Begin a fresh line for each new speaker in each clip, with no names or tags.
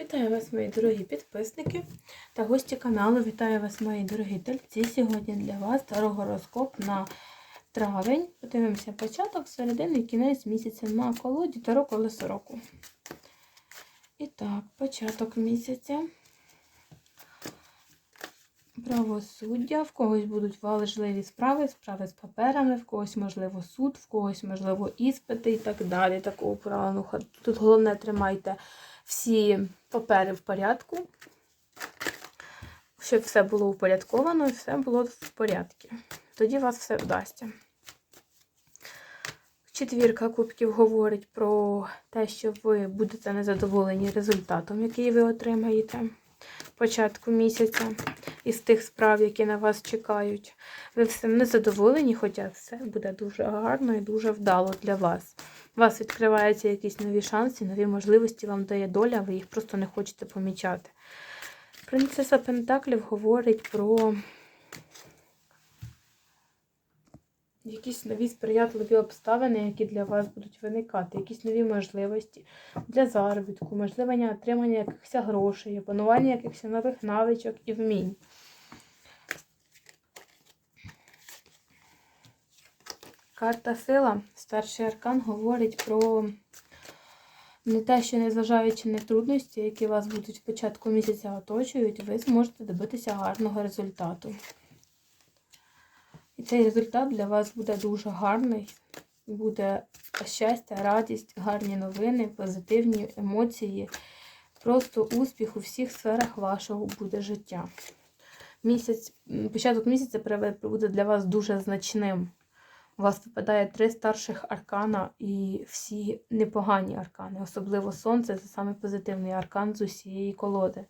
Вітаю вас, мої дорогі підписники та гості каналу. Вітаю вас, мої дорогі тельці. Сьогодні для вас тарогороскоп на травень. Подивимося початок, середини і кінець місяця на колоді Таро колесо року. І так, початок місяця. Правосуддя, в когось будуть важливі справи, справи з паперами, в когось, можливо, суд, в когось, можливо, іспити і так далі. Такого плану. Тут головне тримайте всі папери в порядку, щоб все було упорядковано і все було в порядку. Тоді у вас все вдасться. Четвірка кубків говорить про те, що ви будете незадоволені результатом, який ви отримаєте початку місяця із тих справ, які на вас чекають. Ви всім незадоволені, хоча все буде дуже гарно і дуже вдало для вас. У вас відкриваються якісь нові шанси, нові можливості вам дає доля, ви їх просто не хочете помічати. Принцеса Пентаклів говорить про якісь нові сприятливі обставини, які для вас будуть виникати, якісь нові можливості для заробітку, можливе отримання якихось грошей, опанування якихось нових навичок і вмінь. Карта сила, старший аркан, говорить про не те, що незважаючи на трудності, які вас будуть в початку місяця оточують, ви зможете добитися гарного результату. І цей результат для вас буде дуже гарний. Буде щастя, радість, гарні новини, позитивні емоції, просто успіх у всіх сферах вашого буде життя. Місяць, Початок місяця буде для вас дуже значним. У вас випадає три старших аркана і всі непогані аркани. Особливо сонце це саме позитивний аркан з усієї колоди.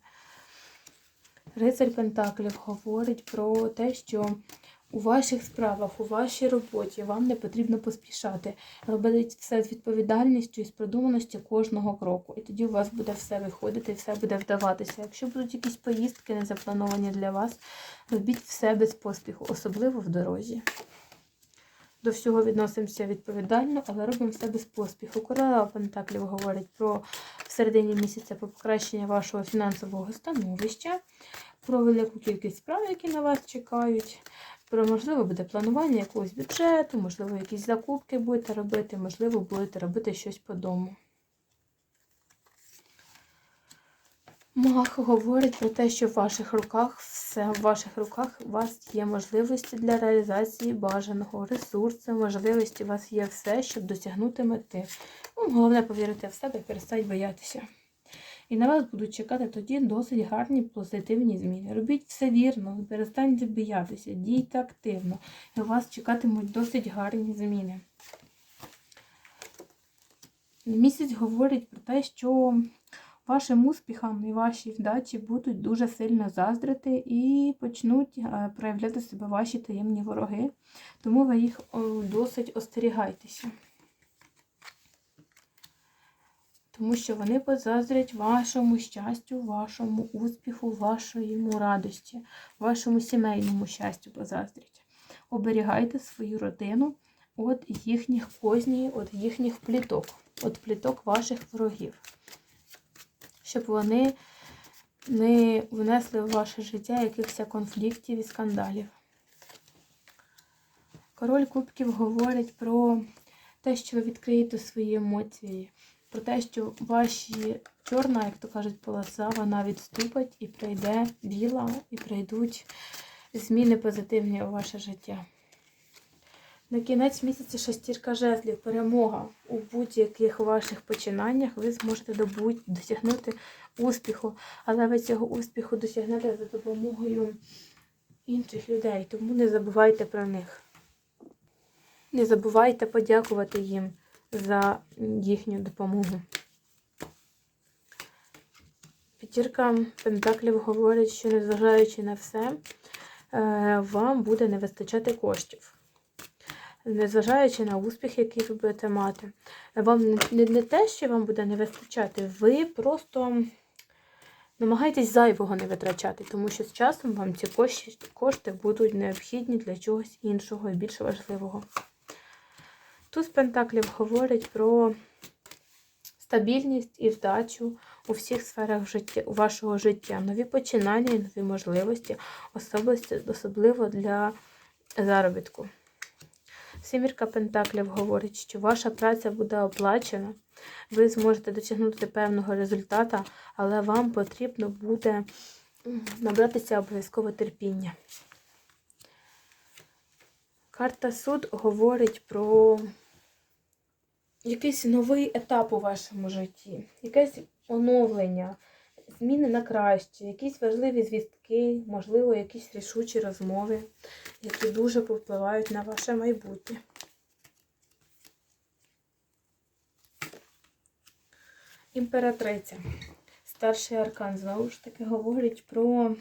Рицарь Пентаклів говорить про те, що у ваших справах, у вашій роботі вам не потрібно поспішати. Робити все з відповідальністю і з продуманості кожного кроку. І тоді у вас буде все виходити і все буде вдаватися. Якщо будуть якісь поїздки не заплановані для вас, робіть все без поспіху, особливо в дорозі. До всього відносимося відповідально, але робимо все без поспіху. Королева Пентаклів говорить про в середині місяця про покращення вашого фінансового становища, про велику кількість справ, які на вас чекають. Про, можливо, буде планування якогось бюджету, можливо, якісь закупки будете робити, можливо, будете робити щось по дому. Мах говорить про те, що в ваших руках все в ваших руках у вас є можливості для реалізації бажаного ресурсу, можливості у вас є все, щоб досягнути мети. Ну, Головне повірити в себе і перестати боятися. І на вас будуть чекати тоді досить гарні позитивні зміни. Робіть все вірно, перестаньте боятися, дійте активно. І у вас чекатимуть досить гарні зміни. Місяць говорить про те, що вашим успіхам і вашій вдачі будуть дуже сильно заздрити і почнуть е, проявляти себе ваші таємні вороги. Тому ви їх досить остерігайтеся. Тому що вони позаздрять вашому щастю, вашому успіху, вашому радості, вашому сімейному щастю позаздрять. Оберігайте свою родину від їхніх козній, від їхніх пліток, від пліток ваших ворогів. Щоб вони не внесли в ваше життя якихось конфліктів і скандалів. Король Кубків говорить про те, що ви відкриєте свої емоції про те, що ваші чорна, як то кажуть, полоса, вона відступить і прийде біла, і прийдуть зміни позитивні у ваше життя. На кінець місяця шестірка жезлів, перемога у будь-яких ваших починаннях, ви зможете досягнути успіху, але ви цього успіху досягнете за допомогою інших людей, тому не забувайте про них. Не забувайте подякувати їм за їхню допомогу. П'ятірка Пентаклів говорить, що незважаючи на все, е, вам буде не вистачати коштів. Незважаючи на успіх, який ви будете мати, вам не, не те, що вам буде не вистачати, ви просто намагайтесь зайвого не витрачати, тому що з часом вам ці кошти будуть необхідні для чогось іншого і більш важливого. Туз Пентаклів говорить про стабільність і вдачу у всіх сферах життя, вашого життя. Нові починання і нові можливості, особливо для заробітку. Сімірка Пентаклів говорить, що ваша праця буде оплачена, ви зможете досягнути певного результату, але вам потрібно буде набратися обов'язково терпіння. Карта суд говорить про якийсь новий етап у вашому житті, якесь оновлення, зміни на краще, якісь важливі звістки, можливо, якісь рішучі розмови, які дуже повпливають на ваше майбутнє. Імператриця. Старший аркан знову ж таки говорить про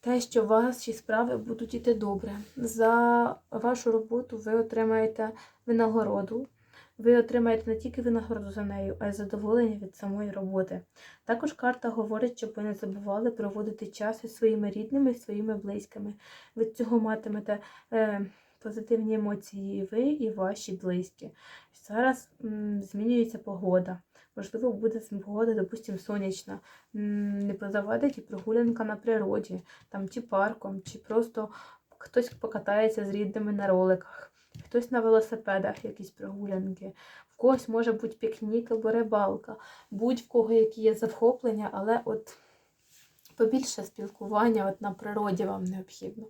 те, що ваші справи будуть іти добре. За вашу роботу ви отримаєте винагороду. Ви отримаєте не тільки винагороду за нею, а й задоволення від самої роботи. Також карта говорить, щоб ви не забували проводити час із своїми рідними і своїми близькими. Від цього матимете е, позитивні емоції і ви, і ваші близькі. Зараз м, змінюється погода. Можливо, буде погода, допустимо, сонячна. Не позавадить і прогулянка на природі, там чи парком, чи просто хтось покатається з рідними на роликах, хтось на велосипедах, якісь прогулянки. В когось може бути пікнік або рибалка, будь-в кого які є захоплення, але от побільше спілкування от на природі вам необхідно.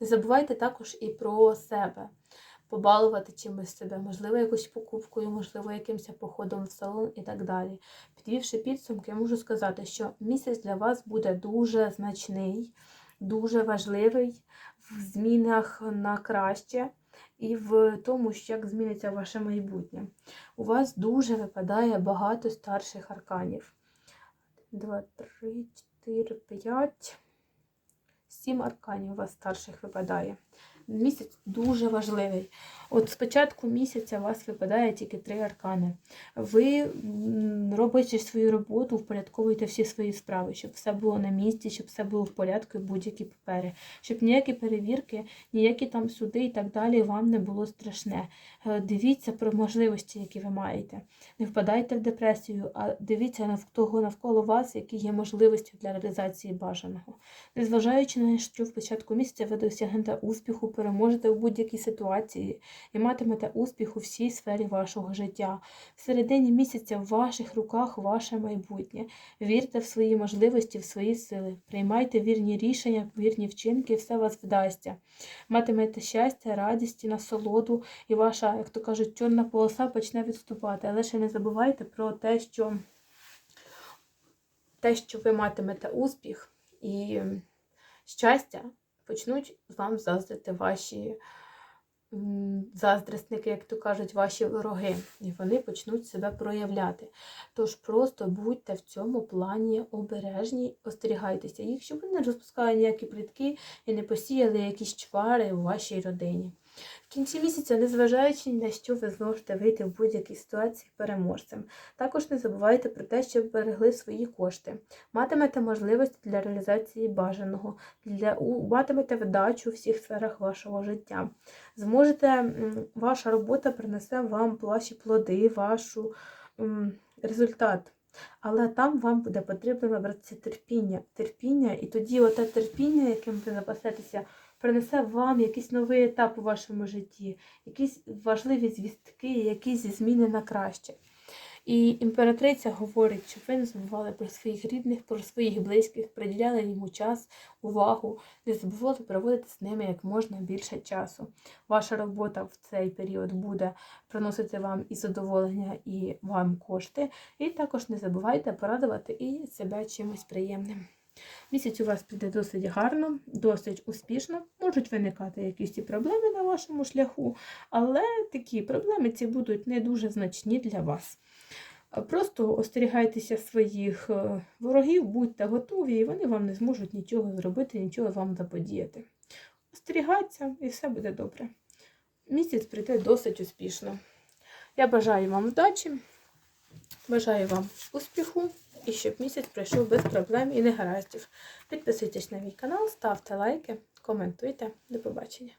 Не забувайте також і про себе, побалувати чимось себе, можливо, якоюсь покупкою, можливо, якимось походом в салон і так далі. Підвівши підсумки, я можу сказати, що місяць для вас буде дуже значний, дуже важливий в змінах на краще і в тому, як зміниться ваше майбутнє. У вас дуже випадає багато старших арканів. Два, три, чотири, п'ять. Сім арканів у вас старших випадає. Місяць дуже важливий. От з початку місяця у вас випадає тільки три аркани. Ви, робячи свою роботу, впорядковуєте всі свої справи, щоб все було на місці, щоб все було в порядку і будь-які папери, щоб ніякі перевірки, ніякі там суди і так далі вам не було страшне. Е, Дивіться про можливості, які ви маєте. Не впадайте в депресію, а дивіться на того навколо вас, які є можливості для реалізації бажаного. Незважаючи на що в початку місяця ви досягнете успіху, переможете в будь-якій ситуації і матимете успіх у всій сфері вашого життя. В середині місяця в ваших руках ваше майбутнє. Вірте в свої можливості, в свої сили. Приймайте вірні рішення, вірні вчинки, і все вас вдасться. Матимете щастя, радість і насолоду, і ваша, як то кажуть, чорна полоса почне відступати. Але ще не забувайте про те, що те, що ви матимете успіх і щастя, почнуть вам заздрити ваші заздрісники, як то кажуть, ваші вороги, і вони почнуть себе проявляти. Тож просто будьте в цьому плані обережні, остерігайтеся їх, щоб вони не розпускали ніякі плітки і не посіяли якісь чвари у вашій родині. В кінці місяця, незважаючи ні на що, ви зможете вийти в будь-якій ситуації переможцем. Також не забувайте про те, щоб берегли свої кошти. Матимете можливості для реалізації бажаного, для, матимете вдачу у всіх сферах вашого життя. Зможете, ваша робота принесе вам ваші плоди, вашу результат. Але там вам буде потрібно набратися терпіння. Терпіння, і тоді оте терпіння, яким ви запасетеся, принесе вам якийсь новий етап у вашому житті, якісь важливі звістки, якісь зміни на краще. І імператриця говорить, щоб ви не забували про своїх рідних, про своїх близьких, приділяли йому час, увагу, не забували проводити з ними як можна більше часу. Ваша робота в цей період буде приносити вам і задоволення, і вам кошти. І також не забувайте порадувати і себе чимось приємним. Місяць у вас піде досить гарно, досить успішно. Можуть виникати якісь і проблеми на вашому шляху, але такі проблеми ці будуть не дуже значні для вас. Просто остерігайтеся своїх е, ворогів, будьте готові, і вони вам не зможуть нічого зробити, нічого вам заподіяти. Остерігайтеся, і все буде добре. Місяць прийде досить успішно. Я бажаю вам вдачі, бажаю вам успіху і щоб місяць пройшов без проблем і негараздів. Підписуйтесь на мій канал, ставте лайки, коментуйте. До побачення.